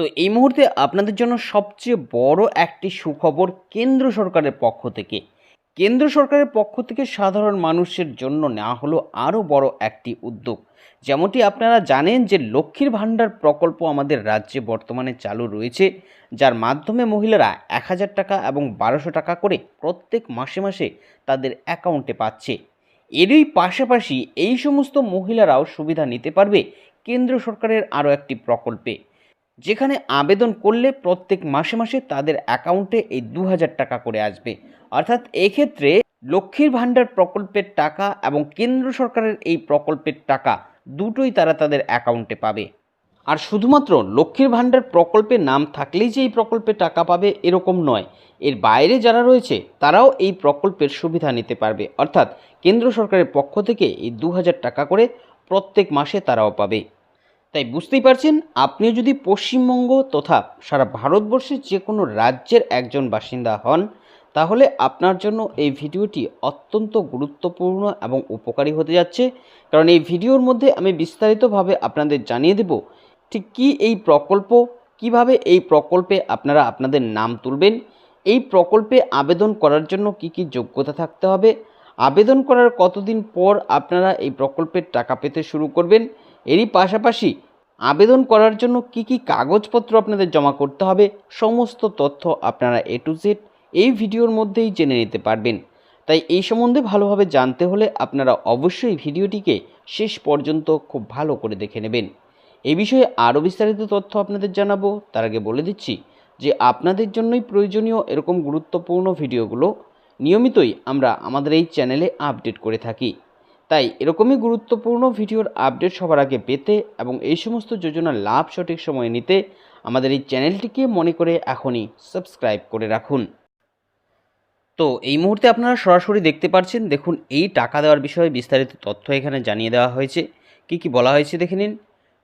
তো এই মুহূর্তে আপনাদের জন্য সবচেয়ে বড় একটি সুখবর কেন্দ্র সরকারের পক্ষ থেকে। কেন্দ্র সরকারের পক্ষ থেকে সাধারণ মানুষের জন্য নেওয়া হলো আরও বড় একটি উদ্যোগ। যেমনটি আপনারা জানেন যে লক্ষ্মীর ভাণ্ডার প্রকল্প আমাদের রাজ্যে বর্তমানে চালু রয়েছে, যার মাধ্যমে মহিলারা এক হাজার টাকা এবং বারোশো টাকা করে প্রত্যেক মাসে মাসে তাদের অ্যাকাউন্টে পাচ্ছে। এরই পাশাপাশি এই সমস্ত মহিলারাও সুবিধা নিতে পারবে কেন্দ্র সরকারের আরও একটি প্রকল্পে। যেখানে আবেদন করলে প্রত্যেক মাসে মাসে তাদের অ্যাকাউন্টে এই দু হাজার টাকা করে আসবে। অর্থাৎ এক্ষেত্রে লক্ষ্মীর ভাণ্ডার প্রকল্পের টাকা এবং কেন্দ্র সরকারের এই প্রকল্পের টাকা দুটোই তারা তাদের অ্যাকাউন্টে পাবে। আর শুধুমাত্র লক্ষ্মীর ভাণ্ডার প্রকল্পে নাম থাকলেই যে এই প্রকল্পে টাকা পাবে এরকম নয়। এর বাইরে যারা রয়েছে, তারাও এই প্রকল্পের সুবিধা নিতে পারবে। অর্থাৎ কেন্দ্র সরকারের পক্ষ থেকে এই দু হাজার টাকা করে প্রত্যেক মাসে তারাও পাবে। তাই বুঝতেই পারছেন আপনি যদি পশ্চিমবঙ্গ তথা সারা ভারতবর্ষের যে কোনো রাজ্যের একজন বাসিন্দা হন, তাহলে আপনার জন্য এই ভিডিওটি অত্যন্ত গুরুত্বপূর্ণ এবং উপকারী হতে যাচ্ছে। কারণ এই ভিডিওর মধ্যে আমি বিস্তারিতভাবে আপনাদের জানিয়ে দেব, ঠিক কী এই প্রকল্প, কীভাবে এই প্রকল্পে আপনারা আপনাদের নাম তুলবেন, এই প্রকল্পে আবেদন করার জন্য কি কি যোগ্যতা থাকতে হবে, আবেদন করার কতদিন পর আপনারা এই প্রকল্পের টাকা পেতে শুরু করবেন এরই পাশাপাশি আবেদন করার জন্য কি কি কাগজপত্র আপনাদের জমা করতে হবে, সমস্ত তথ্য আপনারা এ টু জেড এই ভিডিওর মধ্যেই জেনে নিতে পারবেন। তাই এই সম্বন্ধে ভালোভাবে জানতে হলে আপনারা অবশ্যই ভিডিওটিকে শেষ পর্যন্ত খুব ভালো করে দেখে নেবেন। এ বিষয়ে আরও বিস্তারিত তথ্য আপনাদের জানাব। তার আগে বলে দিচ্ছি যে আপনাদের জন্যই প্রয়োজনীয় এরকম গুরুত্বপূর্ণ ভিডিওগুলো নিয়মিতই আমরা আমাদের এই চ্যানেলে আপডেট করে থাকি। তাই এরকমই গুরুত্বপূর্ণ ভিডিওর আপডেট সবার আগে পেতে এবং এই সমস্ত যোজনার লাভ সঠিক সময়ে নিতে আমাদের এই চ্যানেলটিকে মনে করে এখনই সাবস্ক্রাইব করে রাখুন। তো এই মুহূর্তে আপনারা সরাসরি দেখতে পাচ্ছেন দেখুন এই টাকা দেওয়ার বিষয়ে বিস্তারিত তথ্য এখানে জানিয়ে দেওয়া হয়েছে। কি কি বলা হয়েছে দেখে নিন।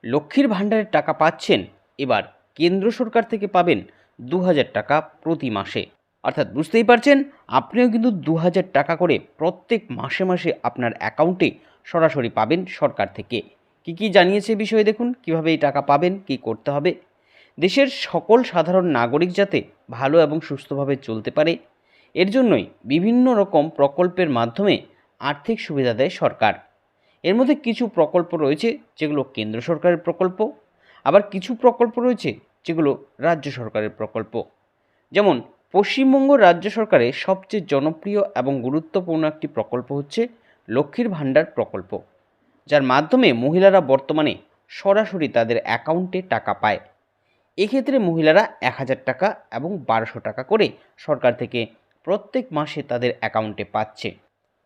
লক্ষ্মীর ভাণ্ডারের টাকা পাচ্ছেন, এবার কেন্দ্র সরকার থেকে পাবেন দু হাজার টাকা প্রতি মাসে। অর্থাৎ বুঝতেই পারছেন, আপনিও কিন্তু দু হাজার টাকা করে প্রত্যেক মাসে মাসে আপনার অ্যাকাউন্টে সরাসরি পাবেন সরকার থেকে। কি কি জানিয়েছে বিষয়ে দেখুন, কীভাবে এই টাকা পাবেন, কি করতে হবে। দেশের সকল সাধারণ নাগরিক যাতে ভালো এবং সুস্থভাবে চলতে পারে, এর জন্যই বিভিন্ন রকম প্রকল্পের মাধ্যমে আর্থিক সুবিধা দেয় সরকার। এর মধ্যে কিছু প্রকল্প রয়েছে, যেগুলো কেন্দ্র সরকারের প্রকল্প, আবার কিছু প্রকল্প রয়েছে, যেগুলো রাজ্য সরকারের প্রকল্প। যেমন পশ্চিমবঙ্গ রাজ্য সরকারের সবচেয়ে জনপ্রিয় এবং গুরুত্বপূর্ণ একটি প্রকল্প হচ্ছে লক্ষ্মীর ভাণ্ডার প্রকল্প, যার মাধ্যমে মহিলারা বর্তমানে সরাসরি তাদের অ্যাকাউন্টে টাকা পায়। এক্ষেত্রে মহিলারা এক হাজার টাকা এবং বারোশো টাকা করে সরকার থেকে প্রত্যেক মাসে তাদের অ্যাকাউন্টে পাচ্ছে।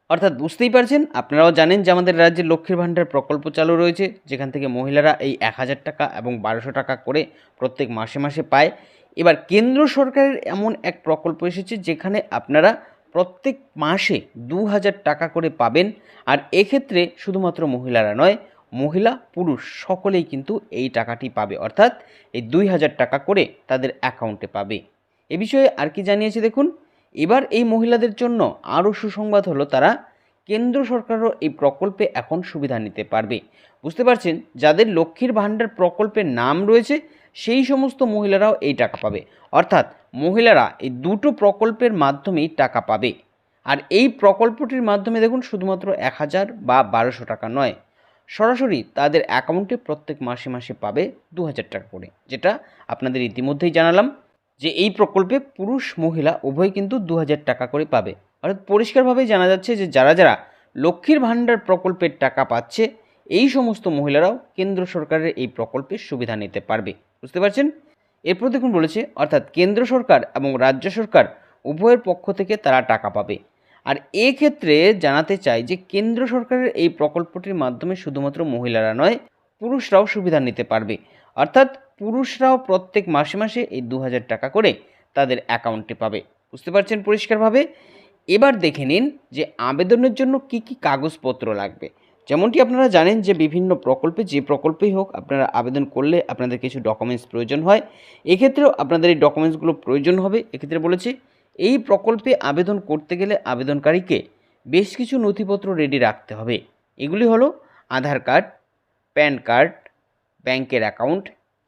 অর্থাৎ বুঝতেই পারছেন, আপনারাও জানেন যে আমাদের রাজ্যে লক্ষ্মীর ভাণ্ডার প্রকল্প চালু রয়েছে, যেখান থেকে মহিলারা এই এক হাজার টাকা এবং বারোশো টাকা করে প্রত্যেক মাসে মাসে পায়। এবার কেন্দ্র সরকারের এমন এক প্রকল্প এসেছে যেখানে আপনারা প্রত্যেক মাসে দু হাজার টাকা করে পাবেন। আর এক্ষেত্রে শুধুমাত্র মহিলারা নয়, মহিলা, পুরুষ সকলেই কিন্তু এই টাকাটি পাবে। অর্থাৎ এই দুই হাজার টাকা করে তাদের অ্যাকাউন্টে পাবে। এ বিষয়ে আর কি জানিয়েছে দেখুন? এবার এই মহিলাদের জন্য আরও সুসংবাদ হলো তারা কেন্দ্র সরকারও এই প্রকল্পে এখন সুবিধা নিতে পারবে। বুঝতে পারছেন? যাদের লক্ষ্মীর ভাণ্ডার প্রকল্পের নাম রয়েছে সেই সমস্ত মহিলারাও এই টাকা পাবে। অর্থাৎ মহিলারা এই দুটো প্রকল্পের মাধ্যমেই টাকা পাবে। আর এই প্রকল্পটির মাধ্যমে দেখুন শুধুমাত্র এক হাজার বা বারোশো টাকা নয়, সরাসরি তাদের অ্যাকাউন্টে প্রত্যেক মাসে মাসে পাবে দু হাজার টাকা করে, যেটা আপনাদের ইতিমধ্যেই জানালাম যে এই প্রকল্পে পুরুষ মহিলা উভয় কিন্তু দু হাজার টাকা করে পাবে। অর্থাৎ পরিষ্কারভাবেই জানা যাচ্ছে যে যারা যারা লক্ষ্মীর ভাণ্ডার প্রকল্পের টাকা পাচ্ছে, এই সমস্ত মহিলারাও কেন্দ্র সরকারের এই প্রকল্পের সুবিধা নিতে পারবে। বুঝতে পারছেন? এরপর দেখুন বলেছে, অর্থাৎ কেন্দ্র সরকার এবং রাজ্য সরকার উভয়ের পক্ষ থেকে তারা টাকা পাবে। আর এক্ষেত্রে জানাতে চাই যে, কেন্দ্র সরকারের এই প্রকল্পটির মাধ্যমে শুধুমাত্র মহিলারা নয়, পুরুষরাও সুবিধা নিতে পারবে। অর্থাৎ পুরুষরাও প্রত্যেক মাসে মাসে এই দু হাজার টাকা করে তাদের অ্যাকাউন্টে পাবে। বুঝতে পারছেন পরিষ্কারভাবে? এবার দেখে নিন যে, আবেদনের জন্য কি কি কাগজপত্র লাগবে। যেমনটি আপনারা জানেন যে বিভিন্ন প্রকল্পে, যে প্রকল্পেই হোক আপনারা আবেদন করলে আপনাদের কিছু ডকুমেন্টস প্রয়োজন হয়। এক্ষেত্রেও আপনাদের এই ডকুমেন্টসগুলো প্রয়োজন হবে। এক্ষেত্রে বলেছি, এই প্রকল্পে আবেদন করতে গেলে আবেদনকারীকে বেশ কিছু নথিপত্র রেডি রাখতে হবে। এগুলি হলো আধার কার্ড, প্যান কার্ড, ব্যাংকের অ্যাকাউন্ট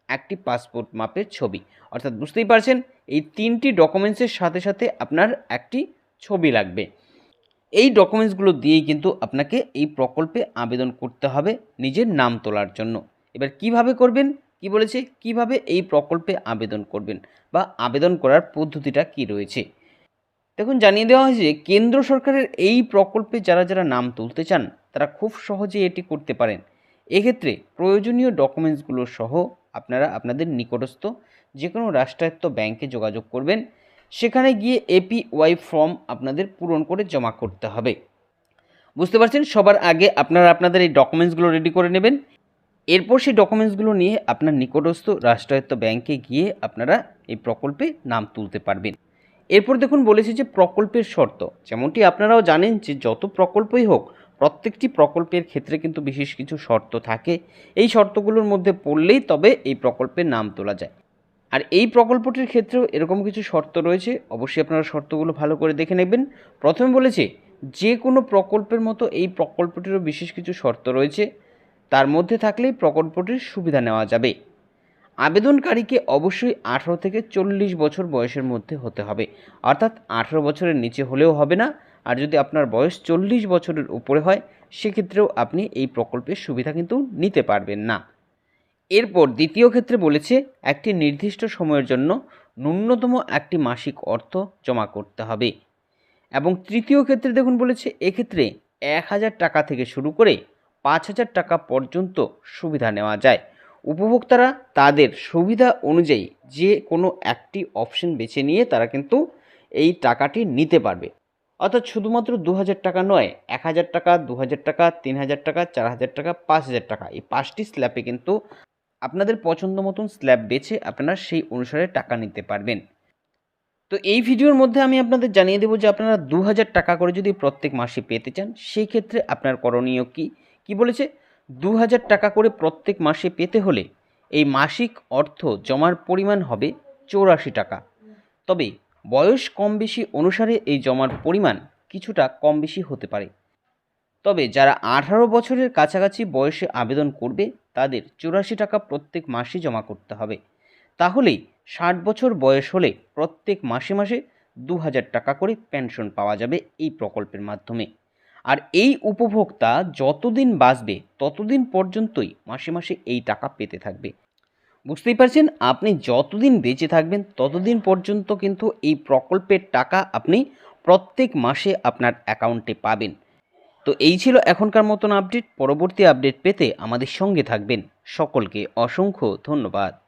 একটি পাসপোর্ট মাপের ছবি। অর্থাৎ বুঝতেই পারছেন, এই তিনটি ডকুমেন্টসের সাথে সাথে আপনার একটি ছবি লাগবে। এই ডকুমেন্টসগুলো দিয়েই কিন্তু আপনাকে এই প্রকল্পে আবেদন করতে হবে নিজের নাম তোলার জন্য। এবার কীভাবে করবেন? কি বলেছে? কীভাবে এই প্রকল্পে আবেদন করবেন? বা আবেদন করার পদ্ধতিটা কি রয়েছে? দেখুন, জানিয়ে দেওয়া হয়েছে কেন্দ্র সরকারের এই প্রকল্পে যারা যারা নাম তুলতে চান, তারা খুব সহজেই এটি করতে পারেন। এক্ষেত্রে প্রয়োজনীয় ডকুমেন্টসগুলো সহ আপনারা আপনাদের নিকটস্থ যে কোনো রাষ্ট্রায়ত্ত ব্যাংকে যোগাযোগ করবেন। সেখানে গিয়ে এপি ওয়াই ফর্ম আপনাদের পূরণ করে জমা করতে হবে। বুঝতে পারছেন? সবার আগে আপনারা আপনাদের এই ডকুমেন্টসগুলো রেডি করে নেবেন। এরপর সেই ডকুমেন্টসগুলো নিয়ে আপনার নিকটস্থ রাষ্ট্রায়ত্ত ব্যাংকে গিয়ে আপনারা এই প্রকল্পে নাম তুলতে পারবেন। এরপর দেখুন, বলেছি যে প্রকল্পের শর্ত। যেমনটি আপনারাও জানেন যে যত প্রকল্পই হোক, প্রত্যেকটি প্রকল্পের ক্ষেত্রে কিন্তু বিশেষ কিছু শর্ত থাকে। এই শর্তগুলোর মধ্যে পড়লেই তবে এই প্রকল্পের নাম তোলা যায়। আর এই প্রকল্পটির ক্ষেত্রেও এরকম কিছু শর্ত রয়েছে, অবশ্যই আপনারা শর্তগুলো ভালো করে দেখে নেবেন। প্রথমে বলেছে, যে কোনো প্রকল্পের মতো এই প্রকল্পটিরও বিশেষ কিছু শর্ত রয়েছে, তার মধ্যে থাকলেই প্রকল্পটির সুবিধা নেওয়া যাবে। আবেদনকারীকে অবশ্যই আঠারো থেকে চল্লিশ বছর বয়সের মধ্যে হতে হবে, অর্থাৎ আঠারো বছরের নিচে হলেও হবে না। আর যদি আপনার বয়স চল্লিশ বছরের উপরে হয়, সেক্ষেত্রেও আপনি এই প্রকল্পের সুবিধা কিন্তু নিতে পারবেন না। এরপর দ্বিতীয় ক্ষেত্রে বলেছে, একটি নির্দিষ্ট সময়ের জন্য ন্যূনতম একটি মাসিক অর্থ জমা করতে হবে। এবং তৃতীয় ক্ষেত্রে দেখুন বলেছে, এক্ষেত্রে এক হাজার টাকা থেকে শুরু করে পাঁচ হাজার টাকা পর্যন্ত সুবিধা নেওয়া যায়। উপভোক্তারা তাদের সুবিধা অনুযায়ী যে কোনো একটি অপশন বেছে নিয়ে তারা কিন্তু এই টাকাটি নিতে পারবে। অর্থাৎ শুধুমাত্র দু হাজার টাকা নয়, এক হাজার টাকা, দু হাজার টাকা, তিন হাজার টাকা, চার হাজার টাকা, পাঁচ হাজার টাকা, এই পাঁচটি স্ল্যাপে কিন্তু আপনাদের পছন্দ মতন স্ল্যাব বেছে আপনারা সেই অনুসারে টাকা নিতে পারবেন। তো এই ভিডিওর মধ্যে আমি আপনাদের জানিয়ে দেবো যে আপনারা দু হাজার টাকা করে যদি প্রত্যেক মাসে পেতে চান, সেই ক্ষেত্রে আপনার করণীয় কী? কী বলেছে? দু হাজার টাকা করে প্রত্যেক মাসে পেতে হলে এই মাসিক অর্থ জমার পরিমাণ হবে চৌরাশি টাকা। তবে বয়স কম বেশি অনুসারে এই জমার পরিমাণ কিছুটা কম বেশি হতে পারে। তবে যারা আঠারো বছরের কাছাকাছি বয়সে আবেদন করবে, তাদের চুরাশি টাকা প্রত্যেক মাসে জমা করতে হবে। তাহলেই ষাট বছর বয়স হলে প্রত্যেক মাসে মাসে দু হাজার টাকা করে পেনশন পাওয়া যাবে এই প্রকল্পের মাধ্যমে। আর এই উপভোক্তা যতদিন বাঁচবে, ততদিন পর্যন্তই মাসে মাসে এই টাকা পেতে থাকবে। বুঝতেই পারছেন? আপনি যতদিন বেঁচে থাকবেন, ততদিন পর্যন্ত কিন্তু এই প্রকল্পের টাকা আপনি প্রত্যেক মাসে আপনার অ্যাকাউন্টে পাবেন। তো এই ছিল এখনকার মতন আপডেট পরবর্তী আপডেট পেতে আমাদের সঙ্গে থাকবেন। সকলকে অসংখ্য ধন্যবাদ।